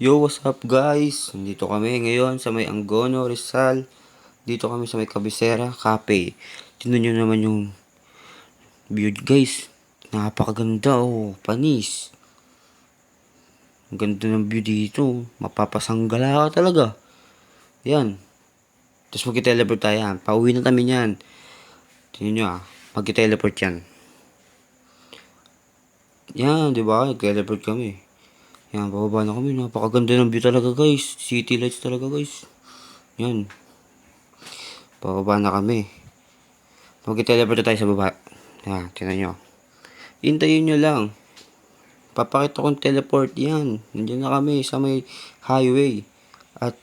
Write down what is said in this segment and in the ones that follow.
Yo, what's up guys? Nandito kami ngayon sa may Angono, Rizal. Dito kami sa may Cabecera, Cafe. Tingnan nyo naman yung view guys. Napakaganda oh, panis. Ang ganda ng view dito. Mapapasanggala ka talaga. Yan. Tapos magki-teleport tayo. Pauwi na kami yan. Tingnan nyo ah. Magki-teleport yan. Yan, di ba? Nag-teleport kami. Yan, bababa na kami. Napakaganda ng view talaga, guys. City lights talaga, guys. Yan. Bababa na kami. Mag-teleport tayo sa baba. Yan, tinan nyo. Hintayin nyo lang. Papakita kong teleport yan. Nandiyan na kami sa may highway. At,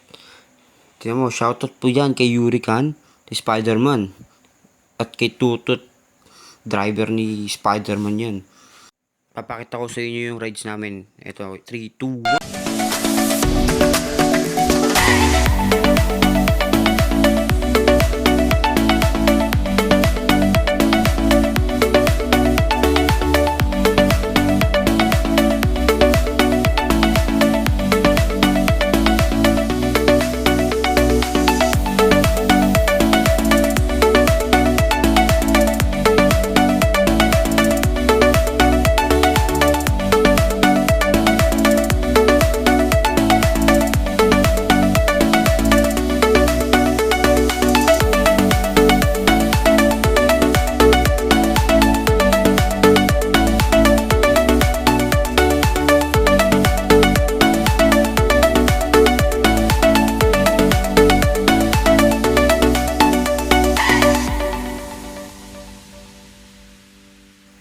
tinan mo, shoutout po yan kay Yurikan, kay Spider-Man. At kay Tutut, driver ni Spider-Man yan. Papakita ko sa inyo yung rides namin. Ito, 3, 2, 1.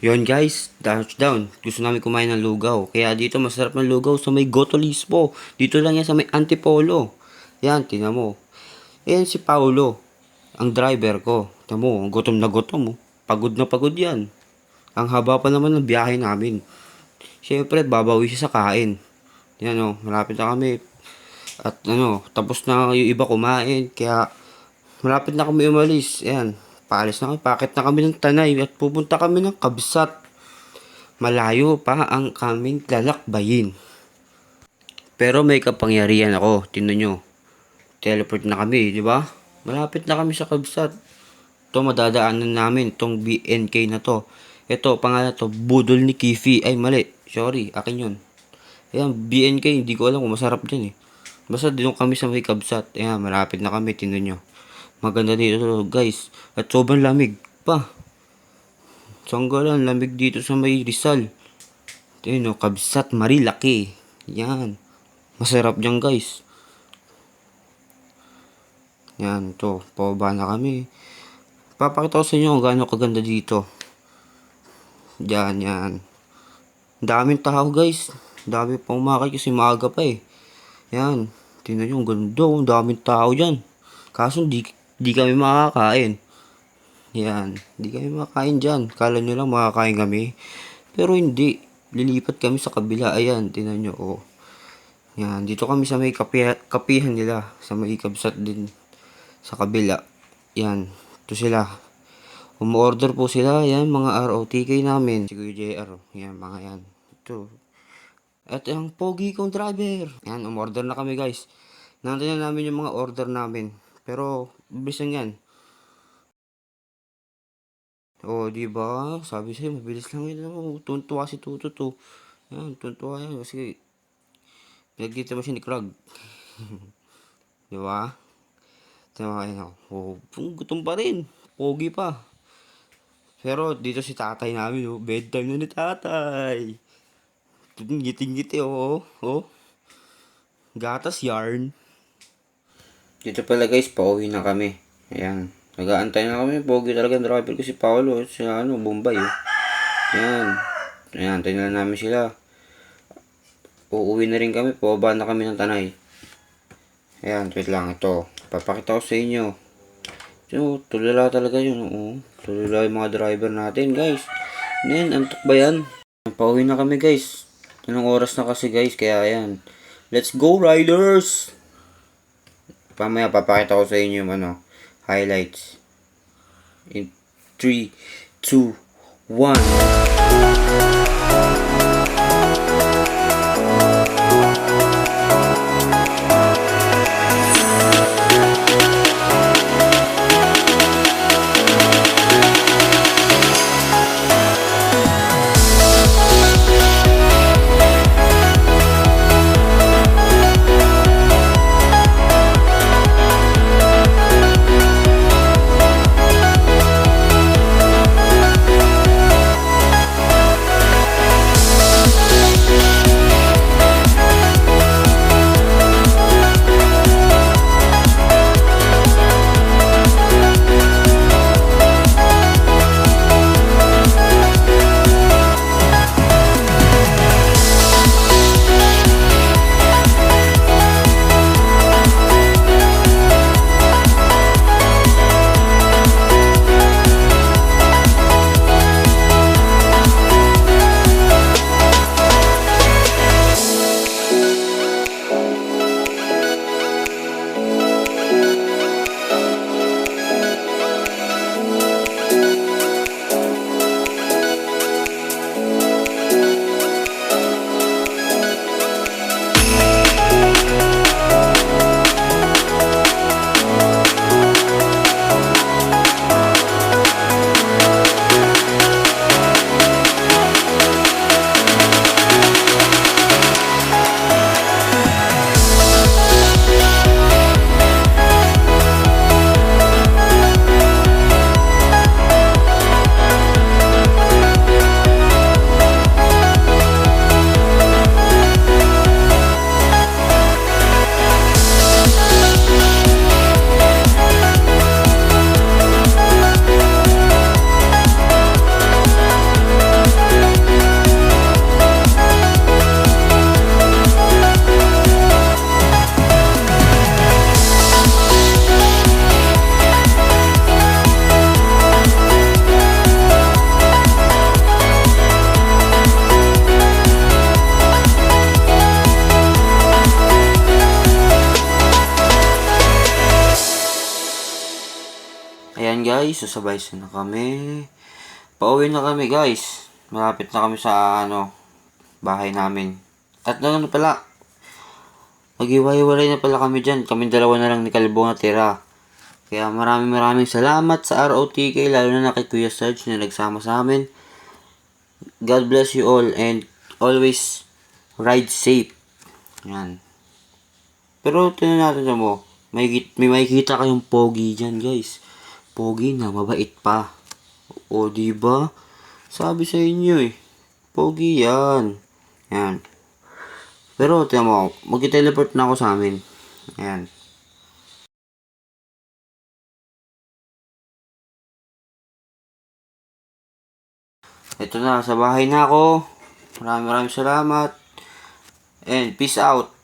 Yon guys, touchdown. Gusto namin kumain ng lugaw. Kaya dito masarap ng lugaw sa may Goto Lisbo. Dito lang yan sa may Antipolo. Yan, tingnan mo. Ayan si Paulo, ang driver ko. Tingnan mo, gutom na gutom. Oh. Pagod na pagod yan. Ang haba pa naman ng biyahe namin. Siyempre, babawi siya sa kain. Yan o, malapit na kami. At ano, tapos na yung iba kumain. Kaya, malapit na kami umalis. Ayan, paalis na kami. Pakit na kami ng tanay at pupunta kami ng kabsat. Malayo pa ang kaming lalakbayin. Pero may kapangyarihan ako. Tingnan nyo. Teleport na kami, di ba? Malapit na kami sa kabsat. Ito madadaanan namin. Itong BNK na to. Ito, pangalan to. Budol ni Kifi. Ay, mali. Sorry, akin yun. Ayan, BNK. Hindi ko alam kung masarap dyan eh. Basta dito kami sa may kabsat. Ayan, malapit na kami. Tingnan nyo. Maganda dito guys. At sobrang lamig pa. Sanggalan, lamig dito sa may Rizal. Tingnan nyo, kabsat, marilaki. Yan. Masarap dyan guys. Yan, to. Pababa na kami. Papakita ko sa inyo kung gaano kaganda dito. Yan, yan. Daming tao guys. Dami pa umakay kasi maaga pa eh. Yan. Tingnan nyo, ang ganda. Ang daming tao dyan. Kaso di, di kami makakain. Yan. Di kami makakain dyan. Kala nyo lang makakain kami. Pero hindi. Lilipat kami sa kabila. Ayan. Tingnan nyo. Oh. Yan. Dito kami sa may kapi kapihan nila. Sa may kabsat din. Sa kabila. Yan. Ito sila. Umorder po sila. Yan. Mga ROTK namin. Si Kuya JR. Yan. Mga yan. Ito. At ang pogi kong driver. Yan. Umorder na kami guys. Nandiyan na namin yung mga order namin. Pero, bilis lang yan. O, oh, di ba? Sabi sa'yo, mabilis lang yun. Oh, tuntua si Tuto to. Yan, tuntua yan. Kasi, pinagdito mo siya ni Krag. di ba? Diba, yan oh. Oh, gutom pa rin. Pogi pa. Pero, dito si tatay namin, oh. Bedtime na ni tatay. Ngiti-ngiti, oh. Oh. Gatas yarn. Dito pala guys, pauwi na kami. Ayan. Nag-aantay na kami. Pogi talaga ang driver ko si Paolo. Si ano, Bombay. Oh. Ayan. Ayan, antay na namin sila. Uuwi na rin kami. Pababa na kami ng tanay. Ayan, wait lang. Ito. Papakita ko sa inyo. So, tulala talaga yun. Oo. Tulala yung mga driver natin, guys. Nen, antok ba yan? Pauwi na kami, guys. Anong oras na kasi, guys? Kaya, ayan. Let's go, riders! Pamaya papakita ko sa inyo yung ano, highlights. In 3, 2, 1. Guys, sasabay na kami. Pauwi na kami guys. Malapit na kami sa ano, bahay namin. At ano pala, Maghiwa-hiwalay na pala kami dyan. Kami dalawa na lang ni Kalbo na tira. Kaya maraming maraming salamat sa ROTK, lalo na na kay Kuya Sarge na nagsama sa amin. God bless you all and always ride safe. Yan. Pero tinan natin mo, may, may makikita kayong pogi dyan guys. Pogi na, mabait pa. O, di ba? Sabi sa inyo eh. Pogi yan. Yan. Pero, tiyan mo, mag-teleport na ako sa amin. Ayan. Ito na, sa bahay na ako. Maraming maraming salamat. And peace out.